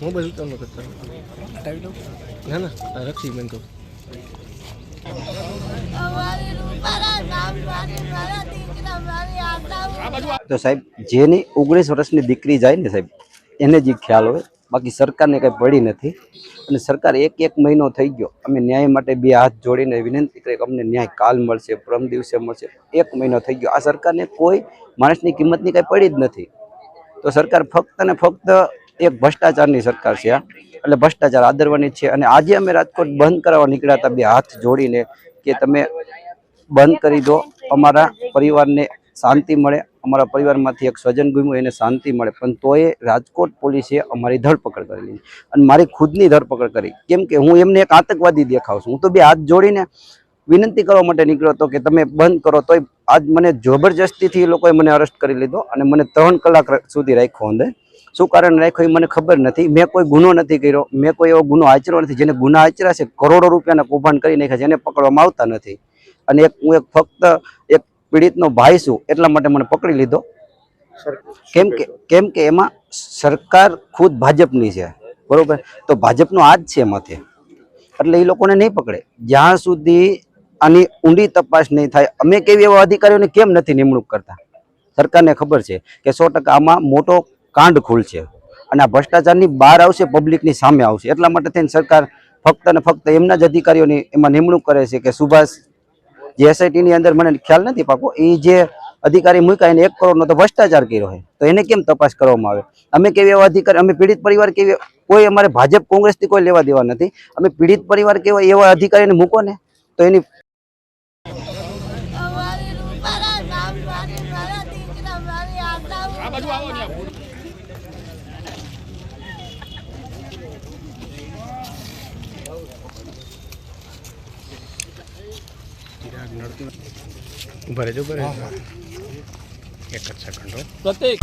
Mobile ઉતારનો કરતા. ના ના રક્ષી બેન કહું તો સાહેબ, જેની ઓગણીસ વર્ષની દીકરી જાય ને સાહેબ, એને જ ખ્યાલ હોય, બાકી સરકારને કંઈ પડી નથી. અને સરકાર એક એક મહિનો થઈ ગયો, અમે ન્યાય માટે બે હાથ જોડીને વિનંતી કરી કે અમને ન્યાય કાલ મળશે, પરમ દિવસે મળશે. એક મહિનો થઈ ગયો. આ સરકારને કોઈ માણસની કિંમતની કંઈ પડી જ નથી. તો સરકાર ફક્ત ને ફક્ત એક ભ્રષ્ટાચારની સરકાર છે એટલે ભ્રષ્ટાચાર આદરવાની છે. અને આજે અમે રાજકોટ બંધ કરાવવા નીકળ્યા હતા બે હાથ જોડીને કે તમે બંધ કરી દો. અમારા પરિવારને શાંતિ મળે. અમારા પરિવારમાંથી એક સ્વજન ગુમ્યું, એને શાંતિ મળે. પણ તોય રાજકોટ પોલીસે અમારી ધરપકડ કરી લીધી. અને મારી ખુદની ધરપકડ કરી. કેમ કે હું એમને એક આતંકવાદી દેખાવ છું. હું તો બે હાથ જોડીને વિનંતી કરવા માટે નીકળ્યો હતો કે તમે બંધ કરો. તોય આજ મને જબરજસ્તીથી એ લોકોએ મને અરેસ્ટ કરી લીધો અને મને ત્રણ કલાક સુધી રાખ્યો અંદર. શું કારણ રાખ્યો એ મને ખબર નથી. મેં કોઈ ગુનો નથી કર્યો. મેં કોઈ એવો ગુનો આચર્યો નથી જેને ગુના આચર્યા છે કરોડો રૂપિયાના કૌભાંડ કરી નાખ્યા છે એને પકડવામાં આવતા નથી. અને એક હું એક ફક્ત એક પીડિતનો ભાઈ છું એટલા માટે મને પકડી લીધો. કેમ કે કેમ કે એમાં સરકાર ખુદ ભાજપની છે બરોબર? તો ભાજપનો હાથ છે એમાંથી એટલે એ લોકોને નહીં પકડે. જ્યાં સુધી આની ઊંડી તપાસ નહીં થાય અમે કેવી એવા અધિકારીઓને કેમ નથી નિમણૂક કરતા? સરકારને ખબર છે કે સો ટકા આમાં મોટો કાંડ ખુલશે અને આ ભ્રષ્ટાચારની બહાર આવશે પબ્લિકની સામે આવશે. એટલા માટે થઈને સરકાર ફક્ત અને ફક્ત એમના જ અધિકારીઓની એમાં નિમણૂક કરે છે કે સુભાષ જે એસઆઈટીની અંદર મને ખ્યાલ નથી પાકો એ જે અધિકારી મૂક્યા એને એક કરોડનો તો ભ્રષ્ટાચાર કર્યો હોય. તો એને કેમ તપાસ કરવામાં આવે? અમે કેવી એવા અધિકારી અમે પીડિત પરિવાર કેવી કોઈ અમારે ભાજપ કોંગ્રેસથી કોઈ લેવા દેવા નથી. અમે પીડિત પરિવાર કેવા એવા અધિકારીને મૂકો ને તો એની અમારી રૂપારા નામ મારી ઊભા રહેજો ઊભા રહેજો. એક જ સેકન્ડ પ્રત્યેક.